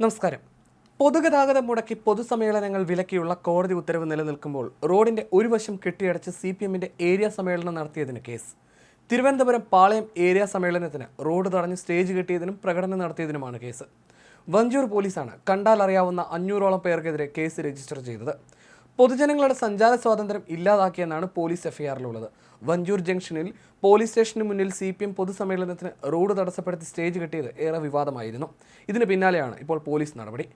നമസ്കാരം. പൊതുഗതാഗതം മുടക്കി പൊതുസമ്മേളനങ്ങൾ വിലക്കിയുള്ള കോടതി ഉത്തരവ് നിലനിൽക്കുമ്പോൾ റോഡിന്റെ ഒരു വശം കെട്ടിയടച്ച് സി പി എമ്മിന്റെ ഏരിയ സമ്മേളനം നടത്തിയതിന് കേസ്. തിരുവനന്തപുരം പാളയം ഏരിയ സമ്മേളനത്തിന് റോഡ് തടഞ്ഞ് സ്റ്റേജ് കെട്ടിയതിനും പ്രകടനം നടത്തിയതിനുമാണ് കേസ്. വഞ്ചൂർ പോലീസാണ് കണ്ടാൽ അറിയാവുന്ന അഞ്ഞൂറോളം പേർക്കെതിരെ കേസ് രജിസ്റ്റർ ചെയ്തത്. പൊതുജനങ്ങളുടെ സഞ്ചാര സ്വാതന്ത്ര്യം ഇല്ലാതാക്കിയെന്നാണ് പോലീസ് എഫ്ഐആറിലുള്ളത്. വഞ്ചൂർ ജംഗ്ഷനിൽ പോലീസ് സ്റ്റേഷന് മുന്നിൽ സി പി എം പൊതുസമ്മേളനത്തിന് റോഡ് തടസ്സപ്പെടുത്തി സ്റ്റേജ് കെട്ടിയത് ഏറെ വിവാദമായിരുന്നു. ഇതിന് പിന്നാലെയാണ് ഇപ്പോൾ പോലീസ് നടപടി.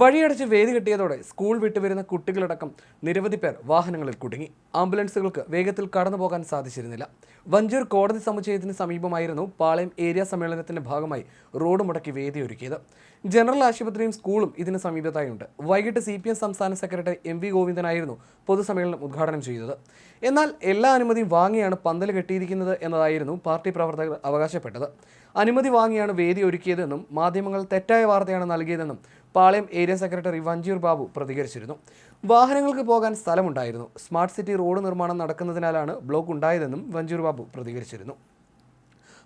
വഴിയടച്ച് വേദി കിട്ടിയതോടെ സ്കൂൾ വിട്ടുവരുന്ന കുട്ടികളടക്കം നിരവധി പേർ വാഹനങ്ങളിൽ കുടുങ്ങി. ആംബുലൻസുകൾക്ക് വേഗത്തിൽ കടന്നു പോകാൻ സാധിച്ചിരുന്നില്ല. വഞ്ചൂർ കോടതി സമുച്ചയത്തിന് സമീപമായിരുന്നു പാളയം ഏരിയ സമ്മേളനത്തിന്റെ ഭാഗമായി റോഡ് മുടക്കി വേദി ഒരുക്കിയത്. ജനറൽ ആശുപത്രിയും സ്കൂളും ഇതിന് സമീപത്തായുണ്ട്. വൈകിട്ട് സി പി എം സംസ്ഥാന സെക്രട്ടറി എം വി ഗോവിന്ദനായിരുന്നു പൊതുസമ്മേളനം ഉദ്ഘാടനം ചെയ്തത്. എന്നാൽ എല്ലാ അനുമതിയും വാങ്ങിയാണ് പന്തൽ കെട്ടിയിരിക്കുന്നത് എന്നതായിരുന്നു പാർട്ടി പ്രവർത്തകർ അവകാശപ്പെട്ടത്. അനുമതി വാങ്ങിയാണ് വേദി ഒരുക്കിയതെന്നും മാധ്യമങ്ങൾ തെറ്റായ വാർത്തയാണ് നൽകിയതെന്നും പാളയം ഏരിയ സെക്രട്ടറി വഞ്ചിയൂർ ബാബു പ്രതികരിച്ചിരുന്നു. വാഹനങ്ങൾക്ക് പോകാൻ സ്ഥലമുണ്ടായിരുന്നു. സ്മാർട്ട് സിറ്റി റോഡ് നിർമ്മാണം നടക്കുന്നതിനാലാണ് ബ്ലോക്ക് ഉണ്ടായതെന്നും വഞ്ചിയൂർ ബാബു പ്രതികരിച്ചിരുന്നു.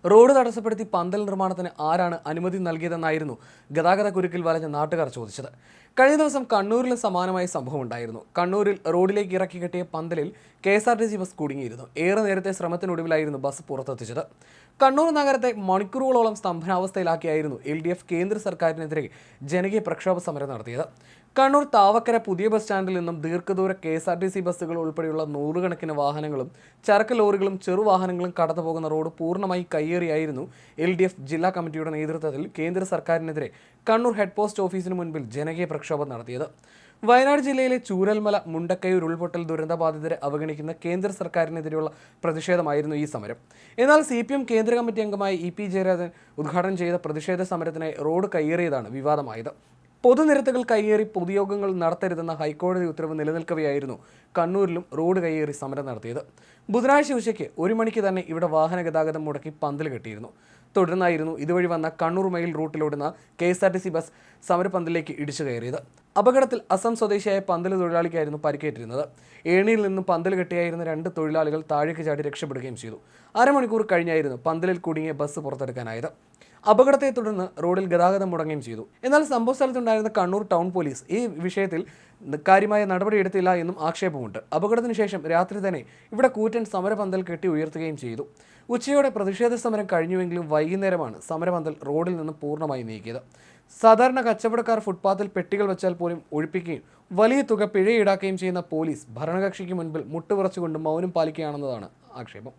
റോഡ് തടസ്സപ്പെടുത്തി പന്തൽ നിർമ്മാണത്തിന് ആരാണ് അനുമതി നൽകിയതെന്നായിരുന്നു ഗതാഗത കുരുക്കിൽ വലഞ്ഞ നാട്ടുകാർ ചോദിച്ചത്. കഴിഞ്ഞ ദിവസം കണ്ണൂരിൽ സമാനമായ സംഭവം ഉണ്ടായിരുന്നു. കണ്ണൂരിൽ റോഡിലേക്ക് ഇറക്കി കെട്ടിയ പന്തലിൽ K S R T C bus കുടുങ്ങിയിരുന്നു. ഏറെ നേരത്തെ ശ്രമത്തിനൊടുവിലായിരുന്നു ബസ് പുറത്തെത്തിച്ചത്. കണ്ണൂർ നഗരത്തെ മണിക്കൂറുകളോളം സ്തംഭനാവസ്ഥയിലാക്കിയായിരുന്നു എൽ ഡി എഫ് കേന്ദ്ര സർക്കാരിനെതിരെ ജനകീയ പ്രക്ഷോഭ സമരം നടത്തിയത്. കണ്ണൂർ താവക്കര പുതിയ ബസ് സ്റ്റാൻഡിൽ നിന്നും ദീർഘദൂര K S R T C ബസ്സുകൾ ഉൾപ്പെടെയുള്ള നൂറുകണക്കിന് വാഹനങ്ങളും ചരക്ക് ലോറികളും ചെറുവാഹനങ്ങളും കടന്നു പോകുന്ന റോഡ് പൂർണമായി കയ്യേറിയായിരുന്നു എൽ ഡി എഫ് ജില്ലാ കമ്മിറ്റിയുടെ നേതൃത്വത്തിൽ കേന്ദ്ര സർക്കാരിനെതിരെ കണ്ണൂർ ഹെഡ് പോസ്റ്റ് ഓഫീസിന് മുൻപിൽ ജനകീയ പ്രക്ഷോഭം നടത്തിയത്. വയനാട് ജില്ലയിലെ ചൂരൽമല മുണ്ടക്കയൂർ ഉൾപൊട്ടൽ ദുരന്തബാധിതരെ അവഗണിക്കുന്ന കേന്ദ്ര സർക്കാരിനെതിരെയുള്ള പ്രതിഷേധമായിരുന്നു ഈ സമരം. എന്നാൽ സി പി എം കേന്ദ്ര കമ്മിറ്റി അംഗമായ ഇ പി ജയരാജൻ ഉദ്ഘാടനം ചെയ്ത പ്രതിഷേധ സമരത്തിനായി റോഡ് കയ്യേറിയതാണ് വിവാദമായത്. പൊതുനിരത്തുകൾ കയ്യേറി പൊതുയോഗങ്ങൾ നടത്തരുതെന്ന ഹൈക്കോടതി ഉത്തരവ് നിലനിൽക്കവെയായിരുന്നു കണ്ണൂരിലും റോഡ് കയ്യേറി സമരം നടത്തിയത്. ബുധനാഴ്ച ഉച്ചയ്ക്ക് ഒരു മണിക്ക് തന്നെ ഇവിടെ വാഹന ഗതാഗതം മുടക്കി പന്തൽ കെട്ടിയിരുന്നു. തുടർന്നായിരുന്നു ഇതുവഴി വന്ന Kannur mail റൂട്ടിലോടുന്ന K S R T C bus സമരപന്തലിലേക്ക് ഇടിച്ചു കയറിയത്. അപകടത്തിൽ അസം സ്വദേശിയായ പന്തൽ തൊഴിലാളിക്കായിരുന്നു പരിക്കേറ്റിരുന്നത്. ഏണിയിൽ നിന്നും പന്തൽ കെട്ടിയായിരുന്ന രണ്ട് തൊഴിലാളികൾ താഴേക്ക് ചാടി രക്ഷപ്പെടുകയും ചെയ്തു. അരമണിക്കൂർ കഴിഞ്ഞായിരുന്നു പന്തലിൽ കുടുങ്ങിയ ബസ് പുറത്തെടുക്കാനായത്. അപകടത്തെ തുടർന്ന് റോഡിൽ ഗതാഗതം മുടങ്ങുകയും ചെയ്തു. എന്നാൽ സംഭവ സ്ഥലത്തുണ്ടായിരുന്ന കണ്ണൂർ ടൗൺ പോലീസ് ഈ വിഷയത്തിൽ കാര്യമായ നടപടിയെടുത്തില്ല എന്നും ആക്ഷേപമുണ്ട് അപകടത്തിന് ശേഷം രാത്രി തന്നെ ഇവിടെ കൂറ്റൻ സമരപന്തൽ കെട്ടി ഉയർത്തുകയും ചെയ്തു. ഉച്ചയോടെ പ്രതിഷേധ സമരം കഴിഞ്ഞുവെങ്കിലും വൈകുന്നേരമാണ് സമരപന്തൽ റോഡിൽ നിന്ന് പൂർണമായി നീക്കിയത്. സാധാരണ കച്ചവടക്കാർ ഫുട്പാത്തിൽ പെട്ടികൾ വെച്ചാൽ പോലും ഒഴിപ്പിക്കുകയും വലിയ തുക പിഴ ഈടാക്കുകയും ചെയ്യുന്ന പോലീസ് ഭരണകക്ഷിക്ക് മുൻപിൽ മുട്ടുവിറച്ചുകൊണ്ട് മൗനം പാലിക്കുകയാണെന്നതാണ് ആക്ഷേപം.